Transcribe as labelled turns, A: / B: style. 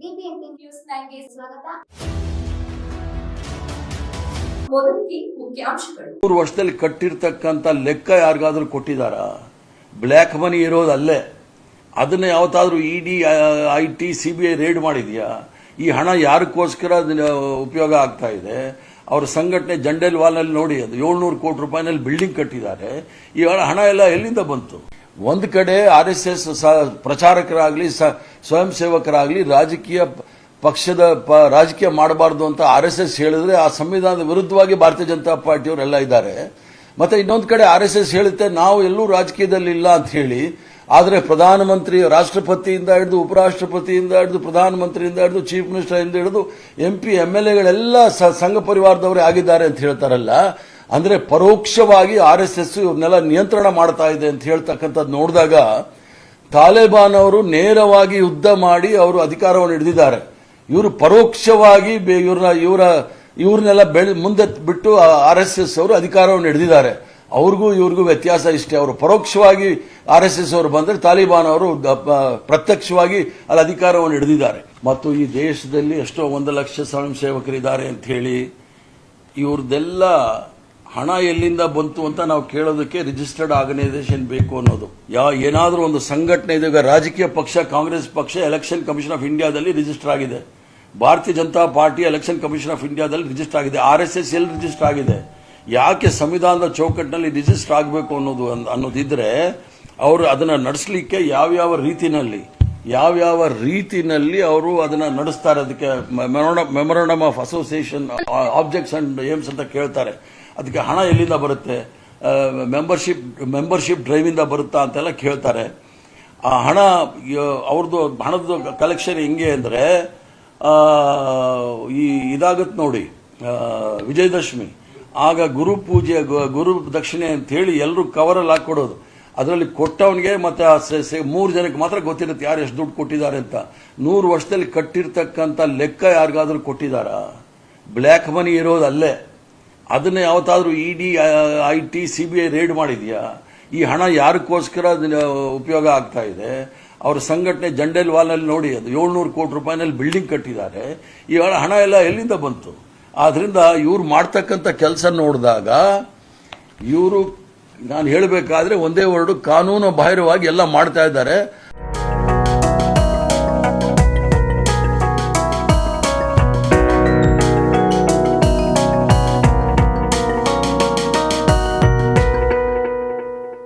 A: News ಸ್ವಾಗತ.
B: ಮೂರು ವರ್ಷದಲ್ಲಿ ಕಟ್ಟಿರ್ತಕ್ಕಂಥ ಲೆಕ್ಕ ಯಾರಿಗಾದ್ರೂ ಕೊಟ್ಟಿದಾರ ಬ್ಲ್ಯಾಕ್ ಮನಿ ಇರೋದು ಅಲ್ಲೇ ಅದನ್ನ ಯಾವತ್ತಾದ್ರೂ E D I T C B I raid ಮಾಡಿದ್ಯಾ? ಈ ಹಣ ಯಾರಕ್ಕೋಸ್ಕರ ಉಪಯೋಗ ಆಗ್ತಾ ಇದೆ? ಅವ್ರ ಸಂಘಟನೆ ಜಂಡೇಲ್ ವಾಲ್ನಲ್ಲಿ ನೋಡಿ, ಅದು ಏಳ್ನೂರು ಕೋಟಿ ರೂಪಾಯಿನಲ್ಲಿ ಬಿಲ್ಡಿಂಗ್ ಕಟ್ಟಿದ್ದಾರೆ. ಈ ಹಣ ಎಲ್ಲ ಎಲ್ಲಿಂದ ಬಂತು? ಒಂದು ಕಡೆ ಆರ್ ಎಸ್ ಎಸ್ ಪ್ರಚಾರಕರಾಗಲಿ ಸ್ವಯಂ ಸೇವಕರಾಗಲಿ ರಾಜಕೀಯ ಪಕ್ಷದ ರಾಜಕೀಯ ಮಾಡಬಾರ್ದು ಅಂತ ಆರ್ ಎಸ್ ಎಸ್ ಹೇಳಿದ್ರೆ ಆ ಸಂವಿಧಾನದ ವಿರುದ್ಧವಾಗಿ ಭಾರತೀಯ ಜನತಾ ಪಾರ್ಟಿಯವರೆಲ್ಲ ಇದ್ದಾರೆ. ಮತ್ತೆ ಇನ್ನೊಂದು ಕಡೆ ಆರ್ ಎಸ್ ಎಸ್ ಹೇಳುತ್ತೆ, ನಾವು ಎಲ್ಲೂ ರಾಜಕೀಯದಲ್ಲಿ ಇಲ್ಲ ಅಂತ ಹೇಳಿ, ಆದರೆ ಪ್ರಧಾನಮಂತ್ರಿ ರಾಷ್ಟ್ರಪತಿಯಿಂದ ಹಿಡಿದು ಉಪರಾಷ್ಟ್ರಪತಿಯಿಂದ ಹಿಡಿದು ಪ್ರಧಾನಮಂತ್ರಿಯಿಂದ ಹಿಡಿದು ಚೀಫ್ ಮಿನಿಸ್ಟರ್ ಇಂದ ಹಿಡಿದು ಎಂ ಪಿ, ಎಂ ಎಲ್ ಎಗಳೆಲ್ಲ ಸಂಘ ಪರಿವಾರದವರೇ ಆಗಿದ್ದಾರೆ ಅಂತ ಹೇಳ್ತಾರಲ್ಲ ಅಂದ್ರೆ ಪರೋಕ್ಷವಾಗಿ ಆರ್ ಎಸ್ ಎಸ್ ಇವ್ರನ್ನೆಲ್ಲ ನಿಯಂತ್ರಣ ಮಾಡ್ತಾ ಇದೆ ಅಂತ ಹೇಳ್ತಕ್ಕಂಥದ್ದು ನೋಡಿದಾಗ ತಾಲಿಬಾನ್ ಅವರು ನೇರವಾಗಿ ಯುದ್ಧ ಮಾಡಿ ಅವರು ಅಧಿಕಾರವನ್ನು ಹಿಡಿದಿದ್ದಾರೆ. ಇವರು ಪರೋಕ್ಷವಾಗಿ ಇವರ ಇವರ ಇವ್ರನ್ನೆಲ್ಲ ಬೆಳೆ ಮುಂದೆ ಬಿಟ್ಟು ಆರ್ ಎಸ್ ಎಸ್ ಅವರು ಅಧಿಕಾರವನ್ನು ಹಿಡಿದಿದ್ದಾರೆ. ಅವ್ರಿಗೂ ಇವ್ರಿಗೂ ವ್ಯತ್ಯಾಸ ಇಷ್ಟೇ. ಅವರು ಪರೋಕ್ಷವಾಗಿ ಆರ್ ಎಸ್ ಎಸ್ ಅವರು ಬಂದರೆ ತಾಲಿಬಾನ್ ಅವರು ಪ್ರತ್ಯಕ್ಷವಾಗಿ ಅಲ್ಲಿ ಅಧಿಕಾರವನ್ನು ಹಿಡಿದಿದ್ದಾರೆ. ಮತ್ತು ಈ ದೇಶದಲ್ಲಿ ಎಷ್ಟೋ ಒಂದು ಲಕ್ಷ ಸ್ವಯಂ ಸೇವಕರಿದ್ದಾರೆ ಅಂತ ಹೇಳಿ ಇವ್ರದ್ದೆಲ್ಲ ಹಣ ಎಲ್ಲಿಂದ ಬಂತು ಅಂತ ನಾವು ಕೇಳೋದಕ್ಕೆ ರಿಜಿಸ್ಟರ್ಡ್ ಆರ್ಗನೈಸೇಷನ್ ಬೇಕು ಅನ್ನೋದು. ಯಾ, ಏನಾದರೂ ಒಂದು ಸಂಘಟನೆ ಇದೆ ರಾಜಕೀಯ ಪಕ್ಷ, ಕಾಂಗ್ರೆಸ್ ಪಕ್ಷ ಎಲೆಕ್ಷನ್ ಕಮಿಷನ್ ಆಫ್ ಇಂಡಿಯಾದಲ್ಲಿ ರಿಜಿಸ್ಟರ್ ಆಗಿದೆ. Bharatiya Janata party election commission of ಇಂಡಿಯಾದಲ್ಲಿ ರಿಜಿಸ್ಟರ್ ಆಗಿದೆ. ಆರ್ ಎಸ್ ಎಸ್ ಎಲ್ಲಿ ರಿಜಿಸ್ಟರ್ ಆಗಿದೆ? ಯಾಕೆ ಸಂವಿಧಾನದ ಚೌಕಟ್ಟಿನಲ್ಲಿ ರಿಜಿಸ್ಟರ್ ಆಗಬೇಕು ಅನ್ನೋದು ಅನ್- ಅನ್ನೋದಿದ್ರೆ, ಅವರು ಅದನ್ನು ನಡೆಸಲಿಕ್ಕೆ ಯಾವ್ಯಾವ ರೀತಿನಲ್ಲಿ ಯಾವ್ಯಾವ ರೀತಿನಲ್ಲಿ ಅವರು ಅದನ್ನ ನಡೆಸ್ತಾರೆ ಅದಕ್ಕೆ memorandum of association objects and aims ಅಂತ ಕೇಳ್ತಾರೆ. ಅದಕ್ಕೆ ಹಣ ಎಲ್ಲಿಂದ ಬರುತ್ತೆ? ಮೆಂಬರ್ಶಿಪ್ ಮೆಂಬರ್ಶಿಪ್ ಡ್ರೈವಿಂದ ಬರುತ್ತಾ ಅಂತೆಲ್ಲ ಕೇಳ್ತಾರೆ. ಆ ಹಣ ಅವ್ರದ್ದು ಹಣದ ಕಲೆಕ್ಷನ್ ಹೆಂಗೆ ಅಂದರೆ ಈ ಇದಾಗುತ್ತೆ ನೋಡಿ ವಿಜಯದಶಮಿ. ಆಗ ಗುರು ಪೂಜೆ ಗುರು ದಕ್ಷಿಣೆ ಅಂತ ಹೇಳಿ ಎಲ್ಲರೂ ಕವರಲ್ಲಿ ಹಾಕೊಡೋದು ಅದರಲ್ಲಿ ಕೊಟ್ಟವನಿಗೆ ಮತ್ತೆ ಆ ಮೂರು ಜನಕ್ಕೆ ಮಾತ್ರ ಗೊತ್ತಿರುತ್ತೆ ಯಾರು ಎಷ್ಟು ದುಡ್ಡು ಕೊಟ್ಟಿದ್ದಾರೆ ಅಂತ. ನೂರು ವರ್ಷದಲ್ಲಿ ಕಟ್ಟಿರ್ತಕ್ಕಂಥ ಲೆಕ್ಕ ಯಾರಿಗಾದ್ರೂ ಕೊಟ್ಟಿದಾರ ಬ್ಲ್ಯಾಕ್ ಮನಿ ಇರೋದು ಅಲ್ಲೇ. ಅದನ್ನ ಯಾವತ್ತಾದ್ರೂ E D I T, C B I raid ಮಾಡಿದೆಯಾ? ಈ ಹಣ ಅದನ್ನ ಉಪಯೋಗ ಆಗ್ತಾ ಇದೆ? ಅವರ ಸಂಘಟನೆ ಜಂಡೇಲ್ ವಾಲ್ನಲ್ಲಿ ನೋಡಿ, ಅದು ಏಳ್ನೂರು ಕೋಟಿ ರೂಪಾಯಿನಲ್ಲಿ ಬಿಲ್ಡಿಂಗ್ ಕಟ್ಟಿದ್ದಾರೆ. ಈ ಹಣ ಎಲ್ಲ ಎಲ್ಲಿಂದ ಬಂತು? ಆದ್ರಿಂದ ಇವ್ರು ಮಾಡ್ತಕ್ಕಂಥ ಕೆಲಸ ನೋಡಿದಾಗ ಇವರು ನಾನು ಹೇಳಬೇಕಾದ್ರೆ ಒಂದೇ ವರ್ಡು ಕಾನೂನು ಬಾಹಿರವಾಗಿ ಎಲ್ಲ ಮಾಡ್ತಾ ಇದ್ದಾರೆ.